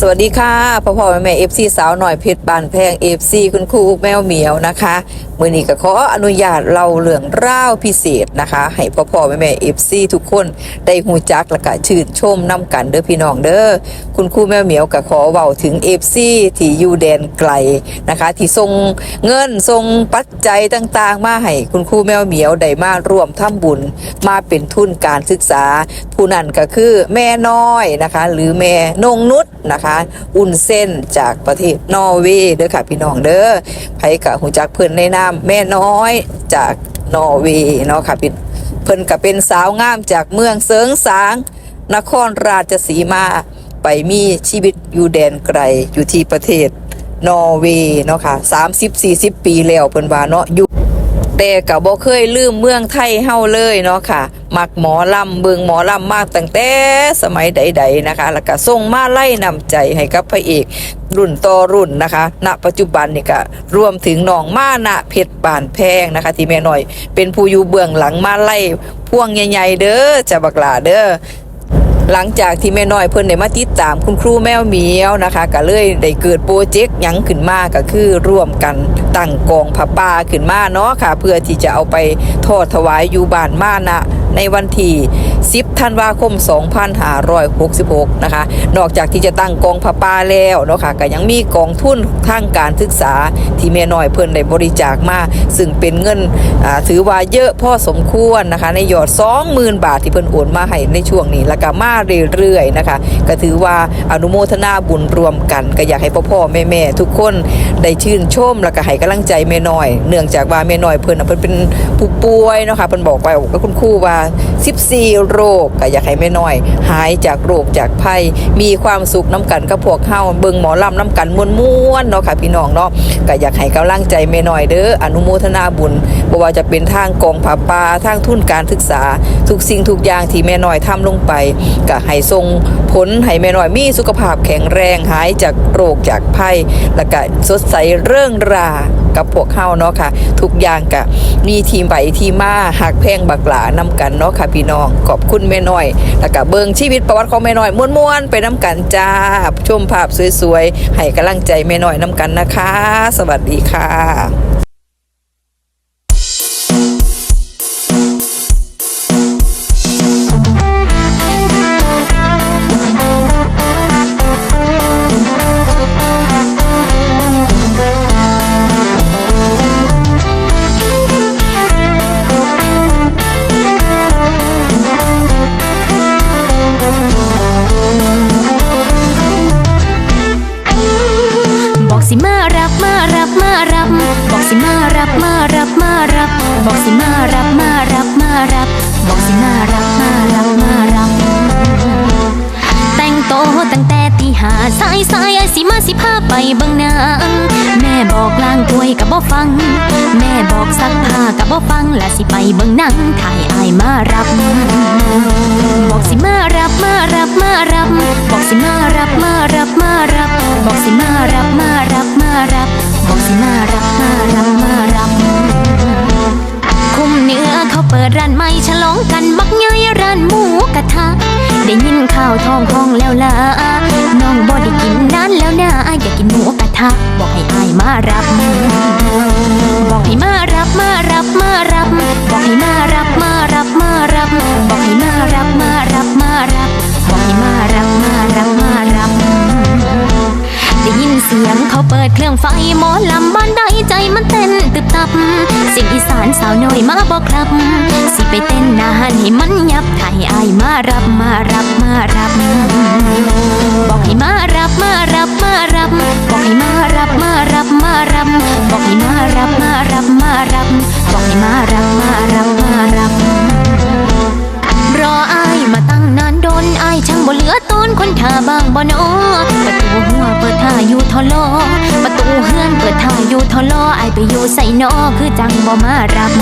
สวัสดีค่ะพ่อพ่อแม่แม่เอฟซีสาวหน่อยเพชรบานแพงเอฟซีคุณครูแมวเหมียวนะคะมือนี้ก็ขออนุญาตเล่าเรื่องร่าวพิเศษนะคะ ให้พ่อพ่อแม่แม่เอฟซีทุกคนได้หูจักและก็ชื่นชมน้ำกันเด้อพี่น้องเด้อคุณครูแมวเหมียวก็ขอเว้าถึงเอฟซีที่อยู่แดนไกลนะคะ ที่ส่งเงินส่งปัจจัยต่างๆ มาให้คุณครูแมวเหมียวได้มาร่วมทำบุญ มาเป็นทุนการศึกษา ผู้นั้นก็คือแม่น้อยนะคะ หรือแม่นงนุษนะคะอุ่นเส้นจากประเทศนอร์เวย์เด้อค่ะพี่น้องเด้อไผกับหูจักเพิ่นในนามแม่น้อยจากนอร์เวย์เนาะค่ะพี่เพิ่นก็เป็นสาวงามจากเมืองเสิงสาง นครราชสีมาไปมีชีวิตอยู่แดนไกลอยู่ที่ประเทศนอร์เวย์เนาะค่ะ30-40ปีแล้วเพิ่นว่าเนาะอยู่ แต่ก็บ่เคยลืมเมืองไทยเฮาเลยเนาะค่ะ มักหมอลำเบิงหมอลำมากตั้งแต่สมัยใด ๆนะคะ แล้วก็ส่งมาไล่นำใจให้กับพระเอกรุ่นต่อรุ่นนะคะ ณ ปัจจุบันนี่ก็รวมถึงน้องมานะเพชรบานแพงนะคะ ที่แม่น้อย เป็นผู้อยู่เบื้องหลังมาไล่พ่วงใหญ่ๆเด้อจะบักลาเด้อ หลังจากที่แม่น้อยเพิ่นได้มาติดตามคุณครูแมวเหมียวนะคะ ก็เลยได้เกิดโปรเจกต์ยังขึ้นมาก็คือร่วมกันตั้งกองผ้าป่าขึ้นมาเนาะค่ะ เพื่อที่จะเอาไปทอดถวายอยู่บ้านมานะ ในวันที่ 10 ธันวาคม 2566 นะคะ นอกจากที่จะตั้งกองผ้าป่าแล้วเนาะค่ะก็ยังมีกองทุนทางการศึกษาที่แม่น้อยเพิ่นได้บริจาคมา ซึ่งเป็นเงินถือว่าเยอะพอสมควรนะคะ ในยอด 20,000 บาทที่เพิ่นโอนมาให้ในช่วงนี้แล้วก็มาเรื่อยๆนะคะ ก็ถือว่าอนุโมทนาบุญรวมกัน ก็อยากให้พ่อพ่อแม่แม่ๆทุกคนได้ชื่นชมแล้วก็ให้กำลังใจแม่น้อย เนื่องจากว่าแม่น้อยเพิ่นน่ะเพิ่นเป็นผู้ป่วยเนาะค่ะเพิ่นบอกไปกับคุณครูว่า14 โรคก็อยากให้แม่น้อย หายจากโรคจากภัยมีความสุขน้ำกันกับพวกเฮาเบิ่งหมอลำน้ำกันม่วนๆเนาะค่ะพี่น้องเนาะก็อยากให้กำลังใจแม่น้อยเด้ออนุโมทนาบุญบ่ว่าจะเป็นทางกองผาปาทางทุนการศึกษา ทุกสิ่งทุกอย่างที่แม่น้อยทำลงไปก็ให้ทรงผลให้แม่น้อยมีสุขภาพแข็งแรงหายจากโรคจากภัยแล้วก็สดใสเรื่องรากับพวกเฮาเนาะค่ะ ทุกอย่างกะ มีทีมไปทีมาหักแพงบักหลานำกันเนาะค่ะพี่น้องขอบคุณแม่น้อยแล้วก็เบิ่งชีวิตประวัติของแม่น้อยม่วนๆไปน้ำกันจ้าชมภาพสวยๆให้กำลังใจแม่น้อยน้ำกันนะคะ สวัสดีค่ะ รับมารับมารับ บอกสิมารับมารับมารับ บอกสิมารับมารับมารับ บอกสิมารับมารับมารับ แต่งโตตั้งแต่ตีหาสายสายไอสิมาสิพาไปบิ่งหนางแม่บอกล้างถ้วยกับบ่ฟัง แม่บอกซักผ้ากับบ่ฟังและสิไปบิ่งหนังถ่ายอายมารับ บอกสิมารับมารับมารับ บอกสิมารับมารับมารับ บอกสิมารับมารับมารับ สิมารับมารับมารับคุมเนื้อเขาเปิดร้านใหม่ฉลองกันมักใหญ่ร้านหมูกระทะ ได้ยินข่าวทองห้องแล้วล่ะน้องบ่ได้กินนานแล้วนะอยากกินหมูกระทะ บอกให้อายมารับ ดเครื่องไฟหมอลำบ้านใดใจมันเต้นตึบตับสียงอีสานสาวน้อยมาบอกครับ สิไปเต้นนานให้มันยับถ่ายอายมารับมารับมารับ บอกให้มารับมารับมารับ บอกให้มารับมารับมารับ บอกให้มารับมารับมารับ บอกให้มารับมารับมารับ รออายมาตั้งนานโดนอายช่างบ่เหลือต้นคนท่าบางบ่นอประตูห อยู่ทอลอประตูเฮือนเปิดท่าอยู่ทอลออายไปอยู่ใส่นอคือจังบ่มารับ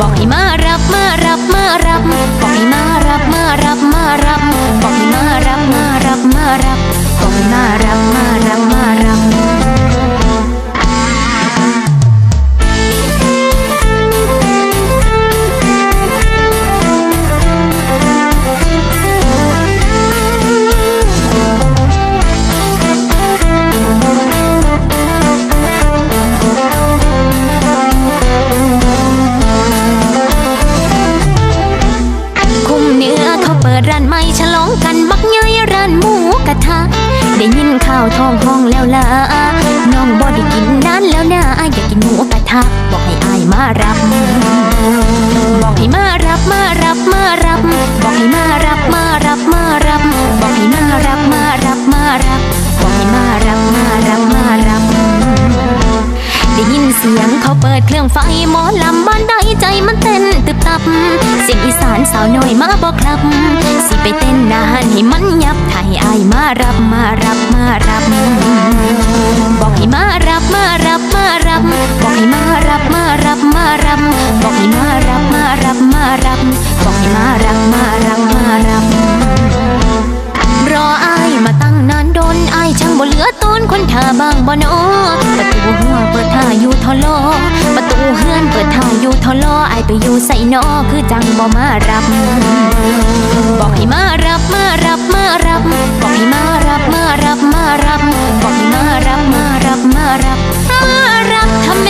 บอกให้มารับมารับมารับบอกให้มารับมารับมารับบอกให้มารับมารับมารับบอกให้มารับมารับ หมูกบอกให้อายมารับ บอกให้มารับมารับมารับ บอกให้มารับมารับมารับ บอกให้มารับมารับมารับ บอกให้มารับมารับมารับ ได้ยินเสียงเขาเปิดเครื่องไฟหมอลำบ้านใดใจมันเต้นตึบตับ เสียงอีสานสาวน้อยมาบอกครับ สิไปเต้นนานให้มันยับถ่ายอายมารับมารับมารับ บอกให้มารับมารับมารับ มารับมารับมารับบอกให้มารับมารับมารับบอกให้มารับมารับมารับรอไอามาตั้งนานโดนไอายช่างบ่เหลือต้นคนท่าบางบ่นอประตูหัวเปิดท่าอยู่ทอลอประตูเฮือนเปิดท่าอยู่ทอลออายไปอยู่ใส่นอคือจังบ่มารับ บอกให้มารับมารับมารับบอกให้มารับมารับมารับบอกให้มารับมารับมารับมารับทำไม